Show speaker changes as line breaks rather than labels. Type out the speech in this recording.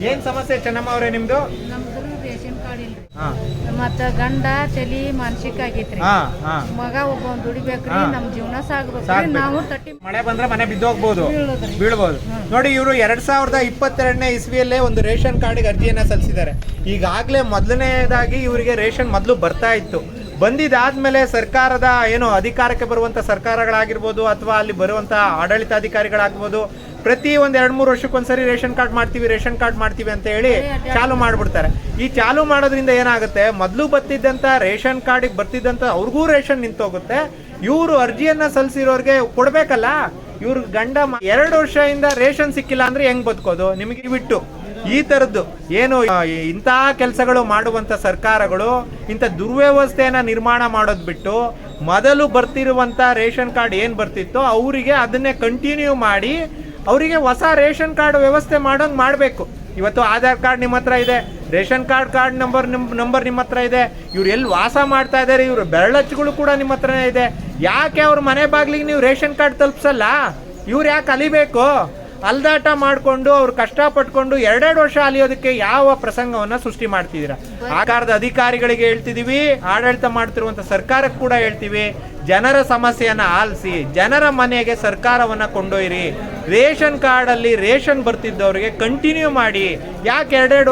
ಏನ್ ಸಮಸ್ಯೆ ಚೆನ್ನಮ್ಮ ಅವರೇ ನಿಮ್ದು?
ನಮ್ದು ರೇಷನ್ ಕಾರ್ಡ್ ಇಲ್ರಿ.
ಹಾ.
ಮತ್ತ ಗಂಡ ಚಲಿ ಮಾನಸಿಕ ಆಗೈತ್ರಿ.
ಹಾ ಹಾ.
ಮಗ ಒಬ್ಬ ದುಡಿಬೇಕ್ರಿ
ಹಾ.
ನಮ್ ಜೀವನ ಸಾಗ್ಬೇಕ್ರಿ
ಸಾಕ್ಬೇಕು.
ನಾವು ತಟ್ಟಿ
ಮಳೆ ಬಂದ್ರೆ ಮನೆ ಬಿದ್ದೋಗ್ಬೋದು.
ಬೀಳೋದ್ರಿ.
ಬೀಳ್ಬೋದು. ನೋಡಿ ಇವರು ಎರಡ್ ಸಾವಿರದ ಇಪ್ಪತ್ತೆರಡನೇ ಇಸ್ವಿಯಲ್ಲೇ ಒಂದು ರೇಷನ್ ಕಾರ್ಡ್ಗೆ ಅರ್ಜಿಯನ್ನ ಸಲ್ಲಿಸಿದ್ದಾರೆ. ಈಗಾಗಲೇ ಮೊದಲನೇದಾಗಿ ಇವರಿಗೆ ರೇಷನ್ ಮೊದಲು ಬರ್ತಾ ಇತ್ತು. ಬಂದಿದಾದ್ಮೇಲೆ ಸರ್ಕಾರದ ಏನು ಅಧಿಕಾರಕ್ಕೆ ಬರುವಂತ ಸರ್ಕಾರಗಳಾಗಿರ್ಬೋದು ಅಥವಾ ಅಲ್ಲಿ ಬರುವಂತಹ ಆಡಳಿತಾಧಿಕಾರಿಗಳಾಗ್ಬೋದು ಪ್ರತಿ ಒಂದ್ ಎರಡ್ ಮೂರು ವರ್ಷಕ್ಕೊಂದ್ಸರಿ ರೇಷನ್ ಕಾರ್ಡ್ ಮಾಡ್ತೀವಿ ರೇಷನ್ ಕಾರ್ಡ್ ಮಾಡ್ತೀವಿ ಅಂತ ಹೇಳಿ ಚಾಲು ಮಾಡ್ಬಿಡ್ತಾರೆ. ಈ ಚಾಲು ಮಾಡೋದ್ರಿಂದ ಏನಾಗುತ್ತೆ ಮೊದಲು ಬರ್ತಿದ್ದಂತ ರೇಷನ್ ಕಾರ್ಡಿಗೆ ಬರ್ತಿದ್ದಂತ ಅವ್ರಿಗೂ ರೇಷನ್ ನಿಂತೋಗುತ್ತೆ. ಇವರು ಅರ್ಜಿಯನ್ನ ಸಲ್ಲಿಸಿರೋರಿಗೆ ಕೊಡ್ಬೇಕಲ್ಲ ಇವ್ರ ಗಂಡ ಎರಡು ವರ್ಷದಿಂದ ರೇಷನ್ ಸಿಕ್ಕಿಲ್ಲ ಅಂದ್ರೆ ಹೆಂಗ್ ಬದುಕೋದು? ನಿಮಗೆ ಬಿಟ್ಟು ಈ ತರದ್ದು ಏನು ಇಂತಹ ಕೆಲಸಗಳು ಮಾಡುವಂತ ಸರ್ಕಾರಗಳು ಇಂಥ ದುರ್ವ್ಯವಸ್ಥೆಯನ್ನ ನಿರ್ಮಾಣ ಮಾಡೋದ್ ಬಿಟ್ಟು ಮೊದಲು ಬರ್ತಿರುವಂತ ರೇಷನ್ ಕಾರ್ಡ್ ಏನ್ ಬರ್ತಿತ್ತೋ ಅವರಿಗೆ ಅದನ್ನೇ ಕಂಟಿನ್ಯೂ ಮಾಡಿ ಅವರಿಗೆ ಹೊಸ ರೇಷನ್ ಕಾರ್ಡ್ ವ್ಯವಸ್ಥೆ ಮಾಡೋಂಗ್ ಮಾಡಬೇಕು. ಇವತ್ತು ಆಧಾರ್ ಕಾರ್ಡ್ ನಿಮ್ಮ ಹತ್ರ ಇದೆ, ರೇಷನ್ ಕಾರ್ಡ್ ಕಾರ್ಡ್ ನಂಬರ್ ನಿಮ್, ನಂಬರ್ ನಿಮ್ಮ ಹತ್ರ ಇದೆ, ಇವ್ರು ಎಲ್ಲಿ ವಾಸ ಮಾಡ್ತಾ ಇದ್ದಾರೆ ಇವ್ರ ಬೆರಳಚ್ಚುಗಳು ಕೂಡ ನಿಮ್ಮ ಹತ್ರನೇ ಇದೆ. ಯಾಕೆ ಅವ್ರ ಮನೆ ಬಾಗ್ಲಿಗೆ ನೀವು ರೇಷನ್ ಕಾರ್ಡ್ ತಲುಪಿಸಲ್ಲ? ಇವ್ರು ಯಾಕೆ ಅಲಿಬೇಕು? ಅಲ್ದಾಟ ಮಾಡಿಕೊಂಡು ಅವ್ರು ಕಷ್ಟಪಟ್ಕೊಂಡು ಎರಡೆರಡು ವರ್ಷ ಅಲಿಯೋದಕ್ಕೆ ಯಾವ ಪ್ರಸಂಗವನ್ನ ಸೃಷ್ಟಿ ಮಾಡ್ತಿದ್ದೀರಾ? ಆಕಾರದ ಅಧಿಕಾರಿಗಳಿಗೆ ಹೇಳ್ತಿದೀವಿ, ಆಡಳಿತ ಮಾಡ್ತಿರುವಂತ ಸರ್ಕಾರಕ್ಕೆ ಕೂಡ ಹೇಳ್ತೀವಿ, ಜನರ ಸಮಸ್ಯೆಯನ್ನ ಆಲಿಸಿ, ಜನರ ಮನೆಗೆ ಸರ್ಕಾರವನ್ನ ಕೊಂಡೊಯ್ಯಿರಿ, ರೇಷನ್ ಕಾರ್ಡ್ ಅಲ್ಲಿ ರೇಷನ್ ಬರ್ತಿದ್ದವರಿಗೆ ಕಂಟಿನ್ಯೂ ಮಾಡಿ, ಯಾಕೆ ಎರಡೆರಡು